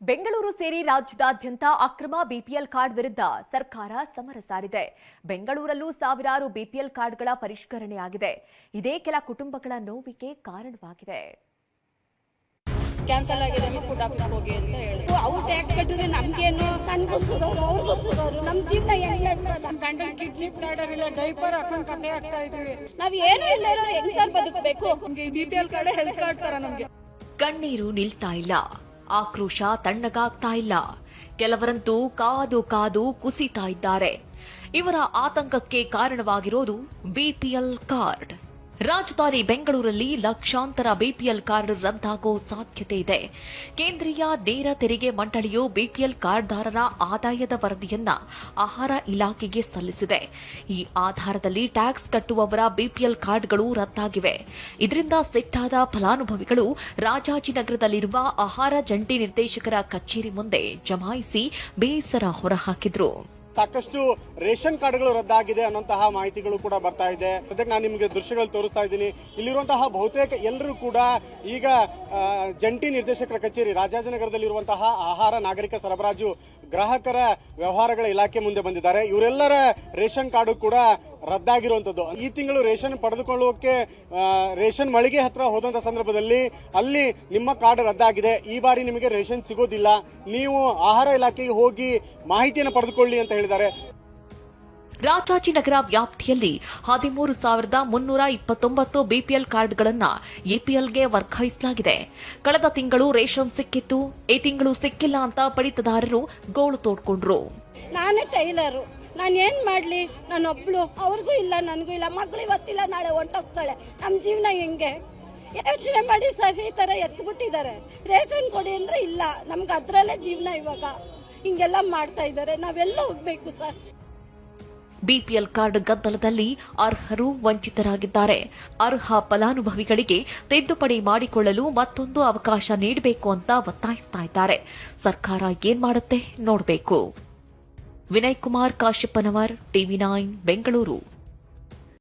ಬೆಂಗಳೂರು ಸೇರಿ ರಾಜ್ಯದಾದ್ಯಂತ ಅಕ್ರಮ ಬಿಪಿಎಲ್ ಕಾರ್ಡ್ ವಿರುದ್ಧ ಸರ್ಕಾರ ಸಮರ ಸಾರಿದೆ. ಬೆಂಗಳೂರಲ್ಲೂ ಸಾವಿರಾರು ಬಿಪಿಎಲ್ ಕಾರ್ಡ್ಗಳ ಪರಿಷ್ಕರಣೆಯಾಗಿದೆ. ಇದೇ ಕೆಲ ಕುಟುಂಬಗಳ ನೋವಿಗೆ ಕಾರಣವಾಗಿದೆ. ಕ್ಯಾನ್ಸಲ್ ಆಗಿದೆ ಫುಡ್ ಆಫೀಸ್ ಹೋಗಿ ಅಂತ ಹೇಳಿದ್ರು ಅವ್ರು ಟ್ಯಾಕ್ಸ್ ಕಟ್ಟಿದ್ರೆ ನಮ್ಗೇನು? ನನ್ಗೂ ಸುಗರು ಅವ್ರಿಗೂ ಸುಗರು. ನಮ್ ಜೀವನ ಹೆಂಗ್ ನಡ್ಸೋದ? ಗಂಡನ್ ಕಿಡ್ನಿ ಬ್ಲಾಡರ್ ಇಲ್ಲ ಡೈಪರ್ ಹಾಕೊಂಡ್ ಕತೆ ಆಗ್ತಾ ಇದೀವಿ ನಾವ್ ಏನು ಇಲ್ಲ ಇರೋರು ಹೆಂಗ್ ಸರ್ ಬದುಕಬೇಕು? ನಮ್ಗೆ B P L card health card ತರ ನಮ್ಗೆ. ಕಣ್ಣೀರು ನಿಲ್ತಾ ಇಲ್ಲ. ಆಕ್ರೋಶ ತಣ್ಣಗಾಗ್ತಾ ಇಲ್ಲ. ಕೆಲವರಂತೂ ಕಾದು ಕಾದು ಕುಸಿತಾ ಇದ್ದಾರೆ. ಇವರ ಆತಂಕಕ್ಕೆ ಕಾರಣವಾಗಿರೋದು ಬಿಪಿಎಲ್ ಕಾರ್ಡ್ ರಾಜಧಾನಿ ಬೆಂಗಳೂರಲ್ಲಿ ಲಕ್ಷಾಂತರ ಬಿಪಿಎಲ್ ಕಾರ್ಡ್ ರದ್ದಾಗೋ ಸಾಧ್ಯತೆ ಇದೆ. ಕೇಂದ್ರೀಯ ನೇರ ತೆರಿಗೆ ಮಂಡಳಿಯು ಬಿಪಿಎಲ್ ಕಾರ್ಡ್ದಾರರ ಆದಾಯದ ವರದಿಯನ್ನ ಆಹಾರ ಇಲಾಖೆಗೆ ಸಲ್ಲಿಸಿದೆ. ಈ ಆಧಾರದಲ್ಲಿ ಟ್ಯಾಕ್ಸ್ ಕಟ್ಟುವವರ ಬಿಪಿಎಲ್ ಕಾರ್ಡ್ಗಳು ರದ್ದಾಗಿವೆ. ಇದರಿಂದ ಸಿಟ್ಟಾದ ಫಲಾನುಭವಿಗಳು ರಾಜಾಜಿನಗರದಲ್ಲಿರುವ ಆಹಾರ ಜಂಟಿ ನಿರ್ದೇಶಕರ ಕಚೇರಿ ಮುಂದೆ ಜಮಾಯಿಸಿ ಬೇಸರ ಹೊರಹಾಕಿದ್ರು. ಸಾಕಷ್ಟು ರೇಷನ್ ಕಾರ್ಡ್ಗಳು ರದ್ದಾಗಿದೆ ಅನ್ನೋಂತಹ ಮಾಹಿತಿಗಳು ಕೂಡ ಬರ್ತಾ ಇದೆ. ಸದ್ಯಕ್ಕೆ ನಾನು ನಿಮಗೆ ದೃಶ್ಯಗಳು ತೋರಿಸ್ತಾ ಇದ್ದೀನಿ. ಇಲ್ಲಿರುವಂತಹ ಬಹುತೇಕ ಎಲ್ಲರೂ ಕೂಡ ಈಗ ಜಂಟಿ ನಿರ್ದೇಶಕರ ಕಚೇರಿ, ರಾಜಾಜಿನಗರದಲ್ಲಿರುವಂತಹ ಆಹಾರ ನಾಗರಿಕ ಸರಬರಾಜು ಗ್ರಾಹಕರ ವ್ಯವಹಾರಗಳ ಇಲಾಖೆ ಮುಂದೆ ಬಂದಿದ್ದಾರೆ. ಇವರೆಲ್ಲರ ರೇಷನ್ ಕಾರ್ಡು ಕೂಡ ರದ್ದಾಗಿರುವಂಥದ್ದು ಈ ತಿಂಗಳು ರೇಷನ್ ಪಡೆದುಕೊಳ್ಳೋಕೆ ರೇಷನ್ ಮಳಿಗೆ ಹತ್ರ ಹೋದಂತ ಸಂದರ್ಭದಲ್ಲಿ ಅಲ್ಲಿ ನಿಮ್ಮ ಕಾರ್ಡ್ ರದ್ದಾಗಿದೆ. ಈ ಬಾರಿ ನಿಮಗೆ ರೇಷನ್ ಸಿಗೋದಿಲ್ಲ. ನೀವು ಆಹಾರ ಇಲಾಖೆಗೆ ಹೋಗಿ ಮಾಹಿತಿಯನ್ನು ಪಡೆದುಕೊಳ್ಳಿ ಅಂತ ಹೇಳಿದ್ದಾರೆ. ರಾಜಾಜಿನಗರ ವ್ಯಾಪ್ತಿಯಲ್ಲಿ ಹದಿಮೂರು ಸಾವಿರದ ಮುನ್ನೂರ ಇಪ್ಪತ್ತೊಂಬತ್ತು ಬಿಪಿಎಲ್ ಕಾರ್ಡ್ಗಳನ್ನು ಎಪಿಎಲ್ಗೆ ವರ್ಗಾಯಿಸಲಾಗಿದೆ. ಕಳೆದ ತಿಂಗಳು ರೇಷನ್ ಸಿಕ್ಕಿತ್ತು ಈ ತಿಂಗಳು ಸಿಕ್ಕಿಲ್ಲ ಅಂತ ಪಡಿತದಾರರು ಗೋಳು ತೋಡ್ಕೊಂಡ್ರು. ನಾನೇ ಟೈಲರು. ನಾನು ಏನ್ ಮಾಡ್ಲಿ? ನಾನೊಬ್ಳು. ಅವ್ರಿಗೂ ಇಲ್ಲ ನನಗೂ ಇಲ್ಲ. ಮಗಳು ಇವತ್ತಿಲ್ಲ ನಾಳೆ ಹೊಂಟೋಗ್ತಾಳೆ. ನಮ್ಮ ಜೀವನ ಹೆಂಗೆ? ಯೋಚನೆ ಮಾಡಿ ಸರ್ ಈ ತರ ಎತ್ಬಿಟ್ಟಿದ್ದಾರೆ. ರೇಷನ್ ಕೊಡಿ ಅಂದ್ರೆ ಇಲ್ಲ. ನಮ್ಗೆ ಅದರಲ್ಲೇ ಜೀವನ ಇವಾಗ. ಹಿಂಗೆಲ್ಲ ಮಾಡ್ತಾ ಇದ್ದಾರೆ. ನಾವೆಲ್ಲ ಹೋಗ್ಬೇಕು ಸರ್. ಬಿಪಿಎಲ್ ಕಾರ್ಡ್ ಗದ್ದಲದಲ್ಲಿ ಅರ್ಹರು ವಂಚಿತರಾಗಿದ್ದಾರೆ. ಅರ್ಹ ಫಲಾನುಭವಿಗಳಿಗೆ ತಿದ್ದುಪಡಿ ಮಾಡಿಕೊಳ್ಳಲು ಮತ್ತೊಂದು ಅವಕಾಶ ನೀಡಬೇಕು ಅಂತ ಒತ್ತಾಯಿಸ್ತಾ ಇದ್ದಾರೆ. ಸರ್ಕಾರ ಏನ್ ಮಾಡುತ್ತೆ ನೋಡಬೇಕು. Vinay Kumar ಕಾಶ್ಯಪ್ಪನವರ್ TV nine, Bengaluru.